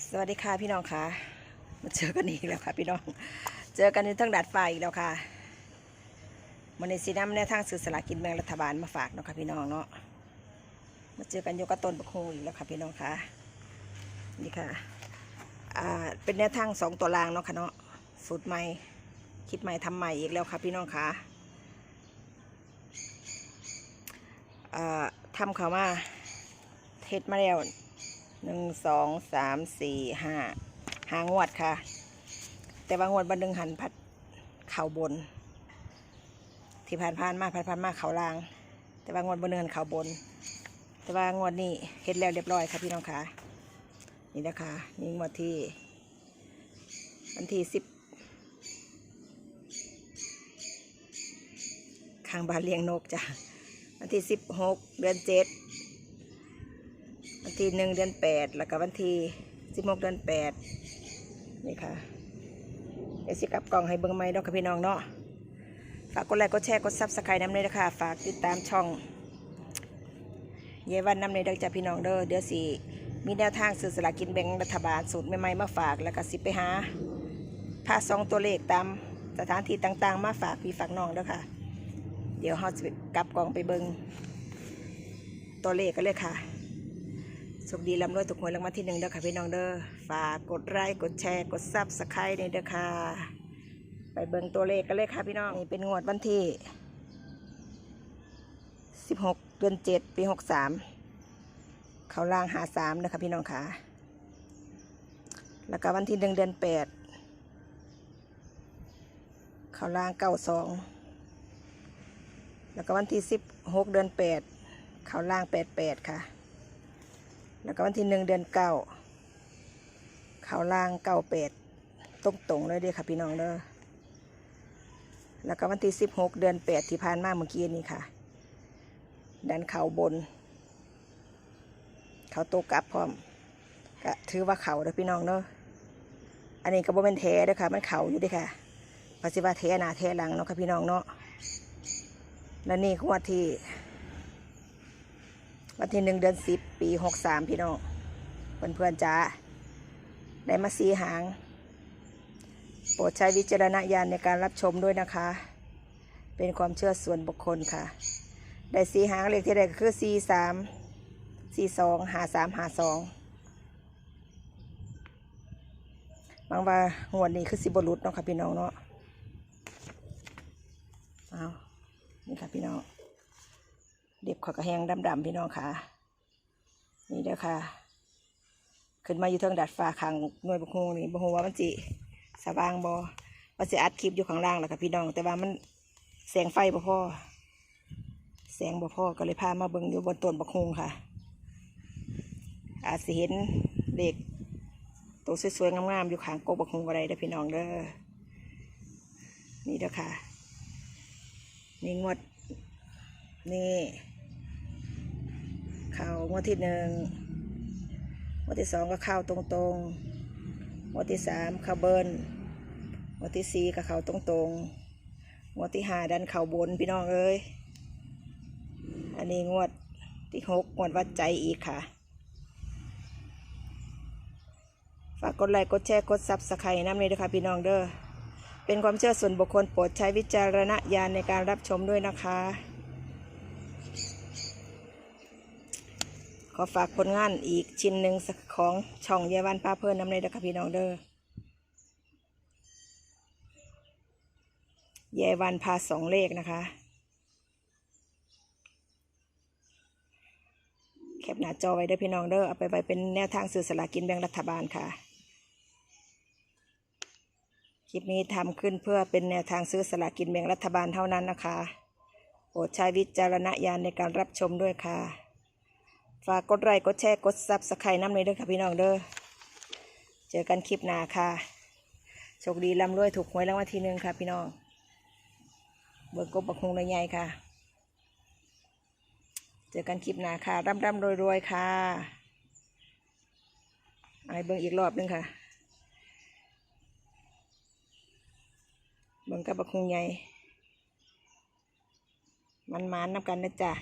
สวัสดีค่ะพี่น้องค่ะมาเจอกันอีกแล้วค่ะพี่น้อง เจอกันในทั้งดัดไฟอีกแล้วค่ะมันในสีน้ำในทางสื่อสลากกินแบ่งรัฐบาลมาฝากเนาะค่ะพี่น้องเนาะมาเจอกันโยกบต้นประโคอีกแล้วค่ะพี่น้องค่ะนี่ค่ะอ่าเป็นแนวทางสองตัวรางเนาะค่ะเนาะสูตรใหม่คิดใหม่ทำใหม่อีกแล้วค่ะพี่น้องค่ะอ่าทำเขามาเทศมาแล้ว หนึ่งสองสามสี่ห้าหางวดค่ะ แต่ว่างวดบันดึงหันพัดเข่าบน ที่ผ่านผ่านมาผ่านผ่านมาเขาล่าง แต่ว่างวดบันดึงหันเข่าบน แต่ว่างวดนี้เฮ็ดแล้วเรียบร้อยค่ะพี่น้องค่ะนี่นะคะนี่งวดที่วันที่สิบข้างบ้านเลี้ยงนกจ้ะวันที่สิบหกเดือนเจ็ด วันที่หนึ่งเดือนแปดแล้วก็วันที่สิบหกเดือนแปดนี่ค่ะเดี๋ยวสิกลับกล่องให้เบิ้งไม้ดอกค่ะพี่น้องเนาะฝากกดไลค์กดแชร์กดซับสไครต์น้ำเลยนะคะฝากติดตามช่อง เยวันน้ำเลยด้อจ้าพี่น้องเด้อเดี๋ยวสิมีแนวทางซื้อสลากกินแบ่งรัฐบาลสูตรใหม่ๆมาฝากแล้วก็สิไปหาพาซองตัวเลขตามสถานที่ต่างๆ มาฝากพี่ฝากน้องเด้อค่ะ เดี๋ยวเราจะกลับกล่องไปเบิ้งตัวเลขกันเลยค่ะ โชคดีลำรวยถูกหวยรางวัลที่หนึ่งเด้อค่ะพี่น้องเด้อฝากกดไลค์กดแชร์กดซับสไครต์ในเด้อค่ะ ไปเบิ่งตัวเลขกันเลยค่ะพี่น้องนี่เป็นงวดวันที่ 16 เดือน 7 ปี 63 เขาล่างหาสามนะคะพี่น้องค่ะ แล้วก็วันที่หนึ่งเดือน 8 เขาล่างเก้าสองแล้วก็วันที่ 16 เดือน 8 เขาล่าง 88 ค่ะ แล้วก็วันที่หนึ่งเดือนเก้าเขาล่างเก้าเป็ดตรงตรงเลยเด้ค่ะพี่น้องเด้อแล้วก็วันที่สิบหกเดือนแปดที่ผ่านมาเมื่อกี้นี่ค่ะ ดันเขาบน เขาโตกลับพร้อมก็ถือว่าเขาเด้อพี่น้องเด้ออันนี้ก็บ่เป็นแท้เด้อค่ะ มันเขาอยู่เด้อค่ะภาษีว่าแท้หนาแท้หลังเนาะค่ะพี่น้องเนาะและนี่คือวันที่ วันที่หนึ่งเดือนสิบปีหกสามพี่น้องเพื่อนเพื่อนๆจ้าได้มาสีหาง โปรดใช้วิจารณญาณในการรับชมด้วยนะคะ เป็นความเชื่อส่วนบุคคลค่ะ ได้สีหางเลขที่ได้ก็คือสี่สามสี่สองหาสามหาสองบางว่างวดนี้คือสิบรุษเนาะค่ะพี่น้องเนาะเอานี่ค่ะพี่น้อง เด็บขอกระแหงดำๆพี่น้องค่ะ นี่เด้อค่ะ ขึ้นมาอยู่เทิงดัดฟ้าขังหน่วยบุกฮงนี่บ่ฮู้ว่ามันจิสว่างบ่ว่าสิอัดคลิปอยู่ข้างล่างแหละค่ะพี่น้อง แต่ว่ามันแสงไฟบ่พอแสงบ่พอก็เลยพามาเบิ่งอยู่บนต้นบกฮงค่ะ อาจสิเห็นเด็กตัวสวยๆงามๆอยู่ข้างกกบกฮงอะไรเด้อพี่น้องเด้อนี่เด้อค่ะ นี่งวดนี่ เข้างวดที่หนึ่งงวดที่สองก็เข้าตรงๆงวดที่สามเข้าเบิ้ลงวดที่สี่ก็เข้าตรงๆงวดที่ห้าดันเข้าบนพี่น้องเอ้ยอันนี้งวดที่หกงวดวัดใจอีกค่ะ ฝากกดไลค์กดแชร์กดซับสไครต์น้ำเลยนะคะพี่น้องเด้อเป็นความเชื่อส่วนบุคคลโปรดใช้วิจารณญาณในการรับชมด้วยนะคะ อฝากผลงานอีกชิ้นหนึ่งของช่องเยาวันป้าเพื่อนน้ำเลยนะคะพี่น้องเด้อเยาวันพาสองเลขนะคะ แคปหน้าจอไว้เด้อพี่น้องเด้อเอาไปไว้เป็นแนวทางสื่อสลากินแบ่งรัฐบาลค่ะ คลิปนี้ทำขึ้นเพื่อเป็นแนวทางซื้อสลากินแบ่งรัฐบาลเท่านั้นนะคะโปรดใช้วิจารณญาณในการรับชมด้วยค่ะ ฝากกดไลค์กดแชร์กดซับสไครต์น้ำเลยเด้อค่ะพี่น้องเด้อเจอกันคลิปหน้าค่ะโชคดีร่ำรวยถูกหวยรางวัลที่หนึ่งค่ะพี่น้อง เบิกกบบักฮงในใหญ่ค่ะ เจอกันคลิปหน้าค่ะร่ำร่ำรวยรวยค่ะเอเบิ่งอีกรอบหนึงค่ะเบิ่งกับบักฮงใหญ่มันมานนับกันนะจ๊ะ